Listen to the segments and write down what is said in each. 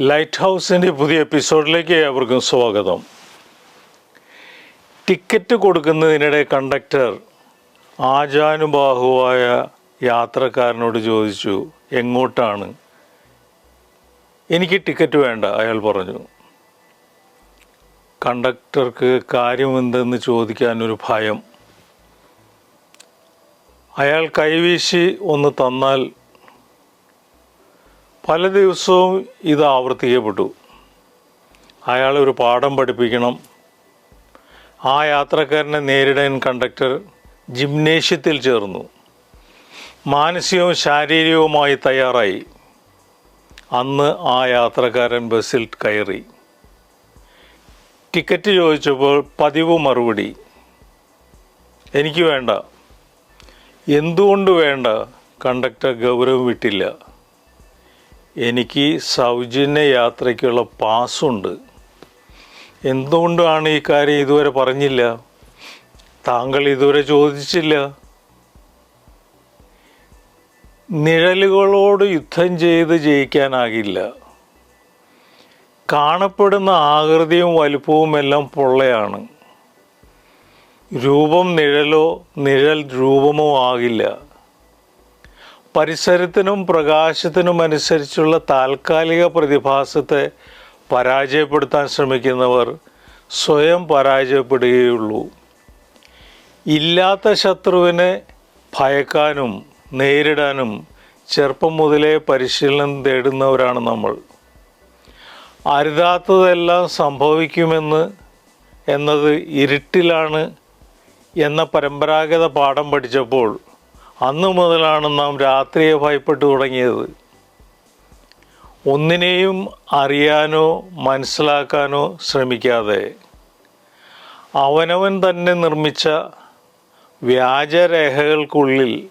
Light ഹൗസിന്റെ പുതിയ എപ്പിസോഡിലേക്ക് ഏവർക്കും സ്വാഗതം. ടിക്കറ്റ് കൊടുക്കുന്നതിനിടെ കണ്ടക്ടർ ആചാനുബാഹുവായ യാത്രക്കാരനോട് ചോദിച്ചു എങ്ങോട്ടാണ്? എനിക്ക് ടിക്കറ്റ് വേണ്ട അയാൾ പറഞ്ഞു. കണ്ടക്ടർക്ക് കാര്യമെന്തെന്ന് ചോദിക്കാൻ ഒരു ഭയം. അയാൾ കൈവീശി ഒന്ന് തന്നാൽ പല ദിവസവും ഇത് ആവർത്തിക്കപ്പെട്ടു. അയാളെ ഒരു പാഠം പഠിപ്പിക്കണം. ആ യാത്രക്കാരനെ നേരിടാൻ കണ്ടക്ടർ ജിംനേഷ്യത്തിൽ ചേർന്നു. മാനസികവും ശാരീരികവുമായി തയ്യാറായി. അന്ന് ആ യാത്രക്കാരൻ ബസ്സിൽ കയറി. ടിക്കറ്റ് ചോദിച്ചപ്പോൾ പതിവ് മറുപടി. എനിക്ക് വേണ്ട. എന്തുകൊണ്ട് വേണ്ട? കണ്ടക്ടർ ഗൗരവം വിട്ടില്ല. എനിക്ക് സൗജന്യ യാത്രയ്ക്കുള്ള പാസ്സുണ്ട്. എന്തുകൊണ്ടാണ് ഈ കാര്യം ഇതുവരെ പറഞ്ഞില്ല? താങ്കൾ ഇതുവരെ ചോദിച്ചില്ല. നിഴലുകളോട് യുദ്ധം ചെയ്ത് ജയിക്കാനാകില്ല. കാണപ്പെടുന്ന ആകൃതിയും വലുപ്പവും എല്ലാം പൊള്ളയാണ്. രൂപം നിഴലോ നിഴൽ രൂപമോ ആകില്ല. പരിസരത്തിനും പ്രകാശത്തിനും അനുസരിച്ചുള്ള താൽക്കാലിക പ്രതിഭാസത്തെ പരാജയപ്പെടുത്താൻ ശ്രമിക്കുന്നവർ സ്വയം പരാജയപ്പെടുകയുള്ളൂ. ഇല്ലാത്ത ശത്രുവിനെ ഭയക്കാനും നേരിടാനും ചെറുപ്പം മുതലേ പരിശീലനം തേടുന്നവരാണ് നമ്മൾ. അരുതാത്തതെല്ലാം സംഭവിക്കുമെന്ന് എന്നത് ഇരുട്ടിലാണ് എന്ന പരമ്പരാഗത പാഠം പഠിച്ചപ്പോൾ അന്നു മുതലാണ് നാം രാത്രിയെ ഭയപ്പെട്ടു തുടങ്ങിയത്. ഒന്നിനെയും അറിയാനോ മനസ്സിലാക്കാനോ ശ്രമിക്കാതെ അവനവൻ തന്നെ നിർമ്മിച്ച വ്യാജരേഖകൾക്കുള്ളിൽ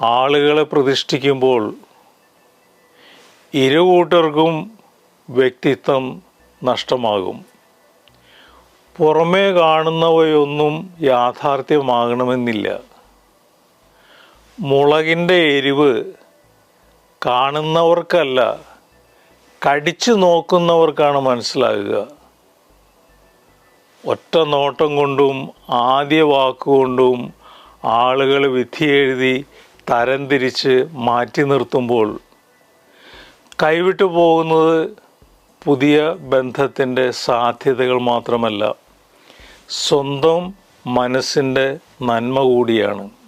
ആളുകളെ പ്രതിഷ്ഠിക്കുമ്പോൾ ഇരുകൂട്ടർക്കും വ്യക്തിത്വം നഷ്ടമാകും. പുറമേ കാണുന്നവയൊന്നും യാഥാർത്ഥ്യമാകണമെന്നില്ല. മുളകിന്റെ എരിവ് കാണുന്നവർക്കല്ല കടിച്ചു നോക്കുന്നവർക്കാണ് മനസ്സിലാകുക. ഒറ്റ നോട്ടം കൊണ്ടും ആദ്യ വാക്കുകൊണ്ടും ആളുകൾ വിധി എഴുതി തരംതിരിച്ച് മാറ്റി നിർത്തുമ്പോൾ കൈവിട്ടു പോകുന്നത് പുതിയ ബന്ധത്തിന്റെ സാധ്യതകൾ മാത്രമല്ല സ്വന്തം മനസ്സിന്റെ നന്മ കൂടിയാണ്.